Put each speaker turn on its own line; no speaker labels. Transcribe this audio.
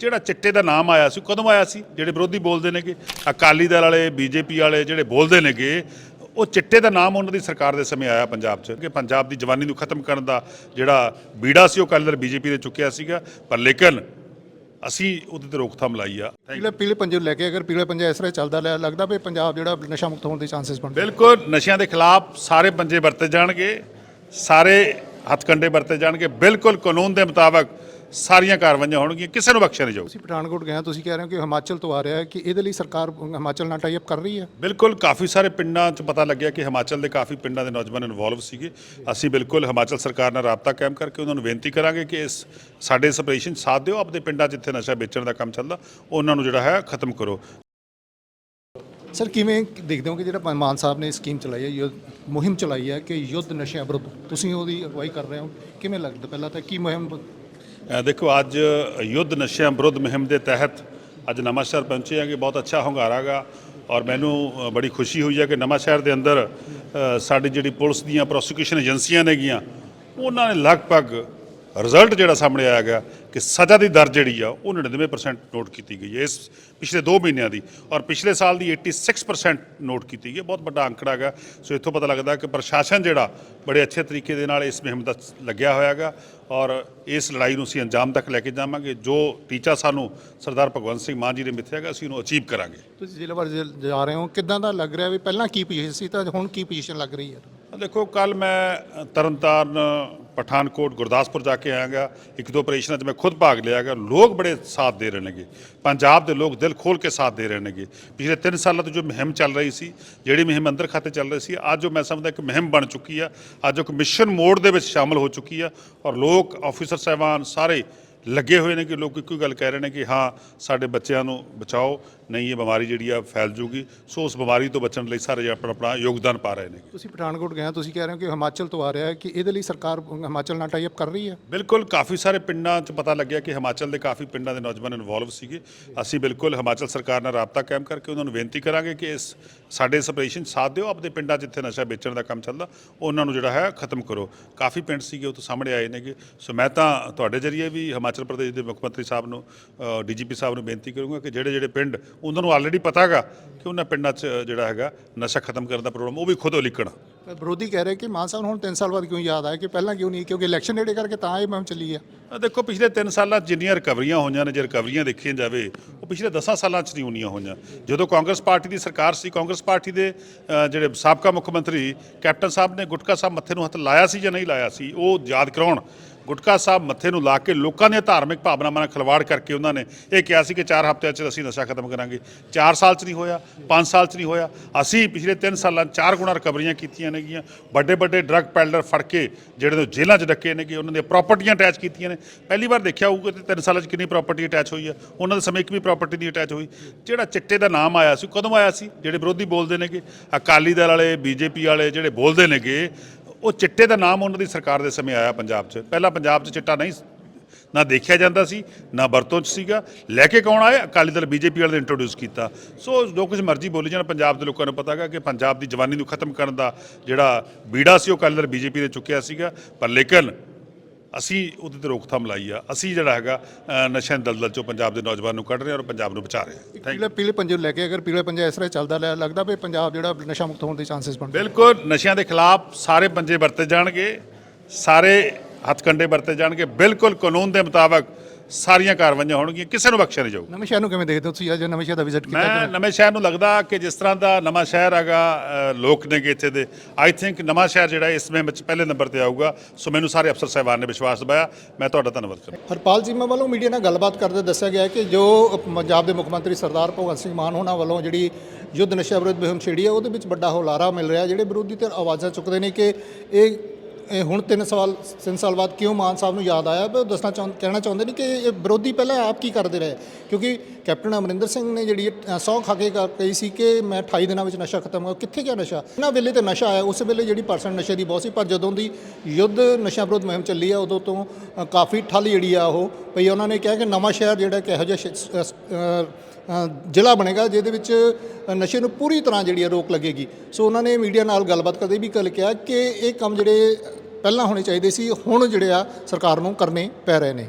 ਜਿਹੜਾ ਚਿੱਟੇ ਦਾ ਨਾਮ ਆਇਆ ਸੀ ਕਦੋਂ ਆਇਆ ਸੀ? ਜਿਹੜੇ ਵਿਰੋਧੀ ਬੋਲਦੇ ਨੇਗੇ ਅਕਾਲੀ ਦਲ ਵਾਲੇ ਬੀਜੇਪੀ ਵਾਲੇ ਜਿਹੜੇ ਬੋਲਦੇ ਨੇਗੇ ਉਹ ਚਿੱਟੇ ਦਾ ਨਾਮ ਉਹਨਾਂ ਦੀ ਸਰਕਾਰ ਦੇ ਸਮੇਂ ਆਇਆ ਪੰਜਾਬ 'ਚ ਕਿ ਪੰਜਾਬ ਦੀ ਜਵਾਨੀ ਨੂੰ ਖਤਮ ਕਰਨ ਦਾ ਜਿਹੜਾ ਬੀੜਾ ਸੀ ਉਹ ਅਕਾਲੀ ਦਲ ਬੀਜੇਪੀ ਨੇ ਚੁੱਕਿਆ ਸੀਗਾ। ਪਰ ਲੇਕਿਨ ਅਸੀਂ ਉਹਦੇ ਤੇ ਰੋਕਥਾਮ ਲਾਈ ਆ।
ਪੀਲੇ ਪੀਲੇ ਪੰਜੇ ਨੂੰ ਲੈ ਕੇ ਅਗਰ ਪੀਲੇ ਪੰਜੇ ਇਸ ਤਰ੍ਹਾਂ ਚੱਲਦਾ ਲਿਆ ਲੱਗਦਾ ਵੀ ਪੰਜਾਬ ਜਿਹੜਾ ਨਸ਼ਾ ਮੁਕਤ ਹੋਣ ਦੇ ਚਾਂਸਸ ਬਣਦੇ
ਬਿਲਕੁਲ ਨਸ਼ਿਆਂ ਦੇ ਖਿਲਾਫ ਸਾਰੇ ਪੰਜੇ ਵਰਤੇ ਜਾਣਗੇ ਸਾਰੇ ਹੱਥਕੰਡੇ ਵਰਤੇ ਜਾਣਗੇ। ਬਿਲਕੁਲ ਕਾਨੂੰਨ ਦੇ ਮੁਤਾਬਕ ਸਾਰੀਆਂ ਕਾਰਵਾਈਆਂ ਹੋਣਗੀਆਂ ਕਿਸੇ ਨੂੰ ਬਖਸ਼ਿਆ ਨਹੀਂ ਜਾਊ
ਤੁਸੀਂ ਪਠਾਨਕੋਟ ਗਏ ਹੋ ਤੁਸੀਂ ਕਹਿ ਰਹੇ ਹੋ ਕਿ ਹਿਮਾਚਲ ਤੋਂ ਆ ਰਿਹਾ ਹੈ ਕਿ ਇਹਦੇ ਲਈ ਸਰਕਾਰ ਹਿਮਾਚਲ ਨਾਲ ਟਾਈ ਅਪ ਕਰ ਰਹੀ ਹੈ?
ਬਿਲਕੁਲ ਕਾਫੀ ਸਾਰੇ ਪਿੰਡਾਂ 'ਚ ਪਤਾ ਲੱਗਿਆ ਕਿ ਹਿਮਾਚਲ ਦੇ ਕਾਫੀ ਪਿੰਡਾਂ ਦੇ ਨੌਜਵਾਨ ਇਨਵੋਲਵ ਸੀਗੇ। ਅਸੀਂ ਬਿਲਕੁਲ ਹਿਮਾਚਲ ਸਰਕਾਰ ਨਾਲ ਰਾਬਤਾ ਕਾਇਮ ਕਰਕੇ ਉਹਨਾਂ ਨੂੰ ਬੇਨਤੀ ਕਰਾਂਗੇ ਕਿ ਇਸ ਸਾਡੇ ਇਸ ਆਪਰੇਸ਼ਨ 'ਚ ਸਾਥ ਦਿਓ ਆਪਣੇ ਪਿੰਡਾਂ ਜਿੱਥੇ ਨਸ਼ਾ ਵੇਚਣ ਦਾ ਕੰਮ ਚੱਲਦਾ ਉਹਨਾਂ ਨੂੰ ਜਿਹੜਾ ਹੈ ਖਤਮ ਕਰੋ।
ਸਰ ਕਿਵੇਂ ਦੇਖਦੇ ਹੋ ਕਿ ਜਿਹੜਾ ਮਾਨ ਸਾਹਿਬ ਨੇ ਸਕੀਮ ਚਲਾਈ ਹੈ ਯੁੱਧ ਮੁਹਿੰਮ ਚਲਾਈ ਹੈ ਕਿ ਯੁੱਧ ਨਸ਼ਿਆਂ ਵਿਰੁੱਧ ਤੁਸੀਂ ਉਹਦੀ ਅਗਵਾਈ ਕਰ ਰਹੇ ਹੋ? ਕਿਵੇਂ ਲੱਗਦਾ ਪਹਿਲਾਂ ਤਾਂ ਕੀ ਮੁਹਿੰਮ
ਦੇਖੋ, ਅੱਜ ਯੁੱਧ ਨਸ਼ਿਆਂ ਵਿਰੁੱਧ ਮੁਹਿੰਮ ਦੇ ਤਹਿਤ ਅੱਜ ਨਵਾਂਸ਼ਹਿਰ ਪਹੁੰਚੇ ਹਾਂ ਕਿ ਬਹੁਤ ਅੱਛਾ ਹੁੰਗਾਰਾ ਗਾ ਔਰ ਮੈਨੂੰ ਬੜੀ ਖੁਸ਼ੀ ਹੋਈ ਹੈ ਕਿ ਨਵਾਂਸ਼ਹਿਰ ਦੇ ਅੰਦਰ ਸਾਡੀ ਜਿਹੜੀ ਪੁਲਿਸ ਦੀਆਂ ਪ੍ਰੋਸੀਕਿਊਸ਼ਨ ਏਜੰਸੀਆਂ ਨੇਗੀਆਂ, ਉਹਨਾਂ ਨੇ ਲਗਭਗ ਰਿਜ਼ਲਟ ਜਿਹੜਾ ਸਾਹਮਣੇ ਆਇਆ ਗਿਆ ਕਿ ਸਜ਼ਾ ਦੀ ਦਰ ਜਿਹੜੀ ਆ ਉਹ 99% ਨੋਟ ਕੀਤੀ ਗਈ ਹੈ। ਇਸ ਪਿਛਲੇ 2 ਮਹੀਨਿਆਂ ਦੀ ਔਰ ਪਿਛਲੇ ਸਾਲ ਦੀ 86% ਨੋਟ ਕੀਤੀ ਗਈ ਹੈ। ਬਹੁਤ ਵੱਡਾ ਅੰਕੜਾ ਹੈਗਾ। ਸੋ ਇੱਥੋਂ ਪਤਾ ਲੱਗਦਾ ਕਿ ਪ੍ਰਸ਼ਾਸਨ ਜਿਹੜਾ ਬੜੇ ਅੱਛੇ ਤਰੀਕੇ ਦੇ ਨਾਲ ਇਸ ਮੁਹਿੰਮ ਦਾ ਲੱਗਿਆ ਹੋਇਆ ਹੈਗਾ ਔਰ ਇਸ ਲੜਾਈ ਨੂੰ ਅਸੀਂ ਅੰਜਾਮ ਤੱਕ ਲੈ ਕੇ ਜਾਵਾਂਗੇ। ਜੋ ਟੀਚਾ ਸਾਨੂੰ ਸਰਦਾਰ ਭਗਵੰਤ ਸਿੰਘ ਮਾਨ ਜੀ ਨੇ ਮਿੱਥਿਆ ਹੈਗਾ ਅਸੀਂ ਉਹਨੂੰ ਅਚੀਵ ਕਰਾਂਗੇ।
ਤੁਸੀਂ ਜ਼ਿਲ੍ਹਾ ਭਰ ਜ- ਰਹੇ ਹੋ। ਕਿੱਦਾਂ ਦਾ ਲੱਗ ਰਿਹਾ ਵੀ ਪਹਿਲਾਂ ਕੀ ਪੋਜੀਸ਼ਨ ਸੀ ਤਾਂ ਹੁਣ ਕੀ ਪੋਜੀਸ਼ਨ ਲੱਗ ਰਹੀ ਹੈ?
ਦੇਖੋ ਕੱਲ ਮੈਂ ਤਰਨਤਾਰਨ ਪਠਾਨਕੋਟ ਗੁਰਦਾਸਪੁਰ ਜਾ ਕੇ ਆਇਆਗਾ, ਇੱਕ ਦੋ ਆਪਰੇਸ਼ਨਾਂ 'ਚ ਮੈਂ ਖੁਦ ਭਾਗ ਲਿਆਗਾ। ਲੋਕ ਬੜੇ ਸਾਥ ਦੇ ਰਹੇ ਨੇਗੇ। ਪੰਜਾਬ ਦੇ ਲੋਕ ਦਿਲ ਖੋਲ ਕੇ ਸਾਥ ਦੇ ਰਹੇ ਨੇਗੇ। ਪਿਛਲੇ 3 ਸਾਲਾਂ ਤੋਂ ਜੋ ਮੁਹਿੰਮ ਚੱਲ ਰਹੀ ਸੀ, ਜਿਹੜੀ ਮੁਹਿੰਮ ਅੰਦਰ ਖਾਤੇ ਚੱਲ ਰਹੀ ਸੀ, ਅੱਜ ਉਹ ਮੈਂ ਸਮਝਦਾ ਇੱਕ ਮੁਹਿੰਮ ਬਣ ਚੁੱਕੀ ਆ। ਅੱਜ ਉਹ ਇੱਕ ਮਿਸ਼ਨ ਮੋਡ ਦੇ ਵਿੱਚ ਸ਼ਾਮਲ ਹੋ ਚੁੱਕੀ ਆ ਔਰ ਲੋਕ, ਆਫੀਸਰ, ਸਾਹਿਬਾਨ ਸਾਰੇ ਲੱਗੇ ਹੋਏ ਨੇ ਕਿ ਲੋਕ ਇੱਕੋ ਹੀ ਗੱਲ ਕਹਿ ਰਹੇ ਨੇ ਕਿ ਹਾਂ ਸਾਡੇ ਬੱਚਿਆਂ ਨੂੰ ਬਚਾਓ ਨਹੀਂ ਇਹ ਬਿਮਾਰੀ ਜਿਹੜੀ ਆ ਫੈਲ ਜੂਗੀ। ਸੋ ਉਸ ਬਿਮਾਰੀ ਤੋਂ ਬਚਣ ਲਈ ਸਾਰੇ ਆਪਣਾ ਆਪਣਾ ਯੋਗਦਾਨ ਪਾ ਰਹੇ ਨੇ।
ਤੁਸੀਂ ਪਠਾਨਕੋਟ ਗਏ ਤੁਸੀਂ ਕਹਿ ਰਹੇ ਹੋ ਕਿ ਹਿਮਾਚਲ ਤੋਂ ਆ ਰਿਹਾ ਹੈ ਕਿ ਇਹਦੇ ਲਈ ਸਰਕਾਰ ਹਿਮਾਚਲ ਨਾਲ ਟਾਈ ਅਪ ਕਰ ਰਹੀ ਹੈ?
ਬਿਲਕੁਲ ਕਾਫੀ ਸਾਰੇ ਪਿੰਡਾਂ 'ਚ ਪਤਾ ਲੱਗਿਆ ਕਿ ਹਿਮਾਚਲ ਦੇ ਕਾਫੀ ਪਿੰਡਾਂ ਦੇ ਨੌਜਵਾਨ ਇਨਵੋਲਵ ਸੀਗੇ। ਅਸੀਂ ਬਿਲਕੁਲ ਹਿਮਾਚਲ ਸਰਕਾਰ ਨਾਲ ਰਾਬਤਾ ਕਾਇਮ ਕਰਕੇ ਉਹਨਾਂ ਨੂੰ ਬੇਨਤੀ ਕਰਾਂਗੇ ਕਿ ਇਸ ਸਾਡੇ ਇਸ ਆਪਰੇਸ਼ਨ 'ਚ ਸਾਥ ਦਿਓ ਆਪਣੇ ਪਿੰਡਾਂ ਜਿੱਥੇ ਨਸ਼ਾ ਵੇਚਣ ਦਾ ਕੰਮ ਚੱਲਦਾ ਉਹਨਾਂ ਨੂੰ ਜਿਹੜਾ ਹੈ ਖਤਮ ਕਰੋ। ਕਾਫੀ ਪਿੰਡ ਸੀਗੇ ਉਹ ਤੋਂ ਸਾਹਮਣੇ ਆਏ ਨੇਗੇ। ਸੋ ਮੈਂ ਤਾਂ ਤੁਹਾਡੇ ਜਰੀਏ ਵੀ ਹਿਮਾਚਲ ਪ੍ਰਦੇਸ਼ ਦੇ ਮੁੱਖ ਮੰਤਰੀ ਸਾਹਿਬ ਨੂੰ ਡੀਜੀਪੀ ਸਾਹਿਬ ਨੂੰ ਬੇਨਤੀ ਕਰੂੰਗਾ ਕਿ ਜਿਹੜੇ ਜਿਹੜੇ ਪਿੰਡ ਉਹਨਾਂ ਨੂੰ ਆਲਰੇਡੀ ਪਤਾ ਹੈਗਾ ਕਿ ਉਹਨਾਂ ਪਿੰਡਾਂ 'ਚ ਜਿਹੜਾ ਹੈਗਾ ਨਸ਼ਾ ਖਤਮ ਕਰਨ ਦਾ ਪ੍ਰੋਗਰਾਮ ਉਹ ਵੀ ਖੁਦ
ਪਰ ਵਿਰੋਧੀ ਕਹਿ ਰਹੇ ਕਿ ਮਾਨ ਸਾਹਿਬ ਹੁਣ 3 ਸਾਲ ਬਾਅਦ ਕਿਉਂ ਯਾਦ ਆਇਆ ਕਿ ਪਹਿਲਾਂ ਕਿਉਂ ਨਹੀਂ ਕਿਉਂਕਿ ਇਲੈਕਸ਼ਨ ਨੇੜੇ ਕਰਕੇ ਤਾਂ ਇਹ ਮੁਹਿੰਮ ਚੱਲੀ
ਆ। ਦੇਖੋ ਪਿਛਲੇ 3 ਸਾਲਾਂ 'ਚ ਜਿੰਨੀਆਂ ਰਿਕਵਰੀਆਂ ਹੋਈਆਂ ਨੇ ਜੇ ਰਿਕਵਰੀਆਂ ਦੇਖੀਆਂ ਜਾਵੇ ਉਹ ਪਿਛਲੇ 10 ਸਾਲਾਂ 'ਚ ਨਹੀਂ ਹੋਣੀਆਂ ਹੋਈਆਂ। ਜਦੋਂ ਕਾਂਗਰਸ ਪਾਰਟੀ ਦੀ ਸਰਕਾਰ ਸੀ ਕਾਂਗਰਸ ਪਾਰਟੀ ਦੇ ਜਿਹੜੇ ਸਾਬਕਾ ਮੁੱਖ ਮੰਤਰੀ ਕੈਪਟਨ ਸਾਹਿਬ ਨੇ ਗੁਟਕਾ ਸਾਹਿਬ ਮੱਥੇ ਨੂੰ ਹੱਥ ਲਾਇਆ ਸੀ ਜਾਂ ਨਹੀਂ ਲਾਇਆ ਸੀ ਉਹ ਯਾਦ ਕਰਾਉਣ। ਗੁਟਕਾ ਸਾਹਿਬ ਮੱਥੇ ਨੂੰ ਲਾ ਕੇ ਲੋਕਾਂ ਦੀਆਂ ਧਾਰਮਿਕ ਭਾਵਨਾਵਾਂ ਨਾਲ ਖਿਲਵਾੜ ਕਰਕੇ ਉਹਨਾਂ ਨੇ ਇਹ ਕਿਹਾ ਸੀ ਕਿ 4 ਹਫ਼ਤਿਆਂ 'ਚ ਅਸੀਂ ਨਸ਼ਾ ਖਤਮ ਕਰਾਂਗੇ। 4 ਸਾਲ 'ਚ ਨਹੀਂ ਹੋਇਆ 5 ਸਾਲ 'ਚ ਨਹੀਂ ਹੋਇਆ। ਅਸੀਂ ਪਿਛਲੇ 3 ਸਾਲਾਂ 'ਚ ਚਾਰ ਗੁਣਾ ਰਿਕਵਰੀਆਂ ਕੀਤੀਆਂ ਨੇਗੀਆਂ। ਵੱਡੇ ਵੱਡੇ ਡਰੱਗ ਪੈਡਲਰ ਫੜ ਕੇ ਜਿਹੜੇ ਨੂੰ ਜੇਲ੍ਹਾਂ 'ਚ ਡੱਕੇ ਨੇਗੇ, ਉਹਨਾਂ ਦੀਆਂ ਪ੍ਰਾਪਰਟੀਆਂ ਅਟੈਚ ਕੀਤੀਆਂ ਨੇ। ਪਹਿਲੀ ਵਾਰ ਦੇਖਿਆ ਹੋਊਗਾ ਕਿ 3 ਸਾਲਾਂ 'ਚ ਕਿੰਨੀ ਪ੍ਰਾਪਰਟੀ ਅਟੈਚ ਹੋਈ ਹੈ ਉਹਨਾਂ ਦੇ ਸਮੇਂ ਇੱਕ ਵੀ ਪ੍ਰਾਪਰਟੀ ਨਹੀਂ ਅਟੈਚ ਹੋਈ। ਜਿਹੜਾ ਚਿੱਟੇ ਦਾ ਨਾਮ ਆਇਆ ਸੀ ਕਦੋਂ ਆਇਆ ਸੀ? ਜਿਹੜੇ ਵਿਰੋਧੀ ਬੋਲਦੇ ਨੇਗੇ, ਅਕਾਲੀ ਦਲ ਵਾਲੇ, ਬੀਜੇਪੀ ਵਾਲੇ ਜਿਹੜੇ ਬੋਲਦੇ ਨੇਗੇ ਉਹ ਚਿੱਟੇ ਦਾ ਨਾਮ ਉਹਨਾਂ ਦੀ ਸਰਕਾਰ ਦੇ ਸਮੇਂ ਆਇਆ ਪੰਜਾਬ 'ਚ। ਪਹਿਲਾਂ ਪੰਜਾਬ 'ਚ ਚਿੱਟਾ ਨਹੀਂ ਨਾ ਦੇਖਿਆ ਜਾਂਦਾ ਸੀ, ਨਾ ਵਰਤੋਂ 'ਚ ਸੀਗਾ। ਲੈ ਕੇ ਕੌਣ ਆਏ ਅਕਾਲੀ ਦਲ, ਬੀਜੇਪੀ ਵਾਲੇ ਨੇ ਇੰਟਰੋਡਿਊਸ ਕੀਤਾ। ਸੋ ਜੋ ਕੁਝ ਮਰਜ਼ੀ ਬੋਲੀ ਜਾਣ, ਪੰਜਾਬ ਦੇ ਲੋਕਾਂ ਨੂੰ ਪਤਾ ਹੈਗਾ ਕਿ ਪੰਜਾਬ ਦੀ ਜਵਾਨੀ ਨੂੰ ਖਤਮ ਕਰਨ ਦਾ ਜਿਹੜਾ ਬੀੜਾ ਸੀ, ਉਹ ਅਕਾਲੀ ਦਲ, ਬੀਜੇਪੀ ਨੇ ਚੁੱਕਿਆ ਸੀਗਾ। ਪਰ ਲੇਕਿਨ ਅਸੀਂ ਉਹਦੇ ਤੇ ਰੋਕਥਾਮ ਲਾਈ ਆ। ਅਸੀਂ ਜਿਹੜਾ ਹੈਗਾ ਨਸ਼ਿਆਂ ਦਲਦਲ 'ਚੋਂ ਪੰਜਾਬ ਦੇ ਨੌਜਵਾਨ ਨੂੰ ਕੱਢ ਰਹੇ ਹਾਂ ਔਰ ਪੰਜਾਬ ਨੂੰ ਬਚਾ ਰਹੇ
ਪੀਲੇ ਪੀਲੇ ਪੰਜੇ ਨੂੰ ਲੈ ਕੇ ਅਗਰ ਪੀਲੇ ਪੰਜੇ ਇਸ ਤਰ੍ਹਾਂ ਚੱਲਦਾ ਲਿਆ ਲੱਗਦਾ ਵੀ ਪੰਜਾਬ ਜਿਹੜਾ ਨਸ਼ਾ ਮੁਕਤ ਹੋਣ ਦੇ ਚਾਂਸਸ ਬਣਦੇ
ਬਿਲਕੁਲ ਨਸ਼ਿਆਂ ਦੇ ਖਿਲਾਫ ਸਾਰੇ ਪੰਜੇ ਵਰਤੇ ਜਾਣਗੇ ਸਾਰੇ ਹੱਥਕੰਡੇ ਵਰਤੇ ਜਾਣਗੇ। ਬਿਲਕੁਲ ਕਾਨੂੰਨ ਦੇ ਮੁਤਾਬਕ ਸਾਰੀਆਂ ਕਾਰਵਾਈਆਂ ਹੋਣਗੀਆਂ ਕਿਸੇ ਨੂੰ ਬਖਸ਼ਿਆ ਨਹੀਂ ਜਾਊ
ਨਵੇਂ ਸ਼ਹਿਰ ਨੂੰ ਕਿਵੇਂ ਦੇਖਦੇ ਹੋ ਤੁਸੀਂ? ਅੱਜ ਨਵੇਂ ਸ਼ਹਿਰ ਦਾ ਵਿਜ਼ਿਟ ਕੀਤਾ
ਮੈਂ ਨਵੇਂ ਸ਼ਹਿਰ ਨੂੰ ਲੱਗਦਾ ਕਿ ਜਿਸ ਤਰ੍ਹਾਂ ਦਾ ਨਵਾਂ ਸ਼ਹਿਰ ਹੈਗਾ ਲੋਕ ਨੇਗੇ ਇੱਥੇ ਦੇ। ਆਈ ਥਿੰਕ ਨਵਾਂ ਸ਼ਹਿਰ ਜਿਹੜਾ ਇਸ ਵਿੱਚ ਪਹਿਲੇ ਨੰਬਰ ਤੇ ਆਊਗਾ। ਸੋ ਮੈਨੂੰ ਸਾਰੇ ਅਫਸਰ ਸਾਹਿਬਾਨ ਨੇ ਵਿਸ਼ਵਾਸ ਦਿਵਾਇਆ। ਮੈਂ ਤੁਹਾਡਾ ਧੰਨਵਾਦ ਕਰਦਾ
ਹਰਪਾਲ ਚੀਮਾ ਵੱਲੋਂ ਮੀਡੀਆ ਨਾਲ ਗੱਲਬਾਤ ਕਰਦੇ ਦੱਸਿਆ ਗਿਆ ਕਿ ਜੋ ਪੰਜਾਬ ਦੇ ਮੁੱਖ ਮੰਤਰੀ ਸਰਦਾਰ ਭਗਵੰਤ ਸਿੰਘ ਮਾਨ ਹੋਣਾ ਵੱਲੋਂ ਜਿਹੜੀ ਯੁੱਧ ਨਸ਼ਾ ਵਿਰੁੱਧ ਮੁਹਿੰਮ ਛੇੜੀ ਹੈ ਉਹਦੇ ਵਿੱਚ ਵੱਡਾ ਹੁਲਾਰਾ ਮਿਲ ਰਿਹਾ ਜਿਹੜੇ ਵਿਰੋਧੀ ਧਿਰ ਆਵਾਜ਼ਾਂ ਚੁੱਕਦੇ ਨੇ ਕਿ ਇਹ ਇਹ ਹੁਣ 3 ਸਾਲ 3 ਸਾਲ ਬਾਅਦ ਕਿਉਂ ਮਾਨ ਸਾਹਿਬ ਨੂੰ ਯਾਦ ਆਇਆ? ਵੀ ਉਹ ਦੱਸਣਾ ਚਾਹੁੰ, ਕਹਿਣਾ ਚਾਹੁੰਦੇ ਨੇ ਕਿ ਇਹ ਵਿਰੋਧੀ ਪਹਿਲਾਂ ਆਪ ਕੀ ਕਰਦੇ ਰਹੇ? ਕਿਉਂਕਿ ਕੈਪਟਨ ਅਮਰਿੰਦਰ ਸਿੰਘ ਨੇ ਜਿਹੜੀ ਸੌ ਖਾ ਕੇ ਕਹੀ ਸੀ ਕਿ ਮੈਂ 28 ਦਿਨਾਂ ਵਿੱਚ ਨਸ਼ਾ ਖਤਮ ਹੋ ਕਿੱਥੇ ਗਿਆ ਨਸ਼ਾ? ਇਹਨਾਂ ਵੇਲੇ ਤੇ ਨਸ਼ਾ ਆਇਆ। ਉਸ ਵੇਲੇ ਜਿਹੜੀ ਪਰਸੈਂਟ ਨਸ਼ੇ ਦੀ ਬਹੁਤ ਸੀ, ਪਰ ਜਦੋਂ ਦੀ ਯੁੱਧ ਨਸ਼ਾ ਵਿਰੋਧ ਮੁਹਿੰਮ ਚੱਲੀ ਆ, ਉਦੋਂ ਤੋਂ ਕਾਫੀ ਠੱਲ ਜਿਹੜੀ ਆ ਉਹ ਪਈ ਉਹਨਾਂ ਨੇ ਕਿਹਾ ਕਿ ਨਵਾਂ ਸ਼ਹਿਰ ਜਿਹੜਾ ਕਿ ਇਹੋ ਜਿਹਾ ਜ਼ਿਲ੍ਹਾ ਬਣੇਗਾ, ਜਿਹਦੇ ਵਿੱਚ ਨਸ਼ੇ ਨੂੰ ਪੂਰੀ ਤਰ੍ਹਾਂ ਜਿਹੜੀ ਆ ਰੋਕ ਲੱਗੇਗੀ। ਸੋ ਉਹਨਾਂ ਨੇ ਮੀਡੀਆ ਨਾਲ ਗੱਲਬਾਤ ਕਰਦੇ ਵੀ ਗੱਲ ਕਿਹਾ ਕਿ ਇਹ ਕੰਮ ਜਿਹੜੇ ਪਹਿਲਾਂ ਹੋਣੇ ਚਾਹੀਦੇ ਸੀ, ਹੁਣ ਜਿਹੜੇ ਆ ਸਰਕਾਰ ਨੂੰ ਕਰਨੇ ਪੈ ਰਹੇ ਨੇ।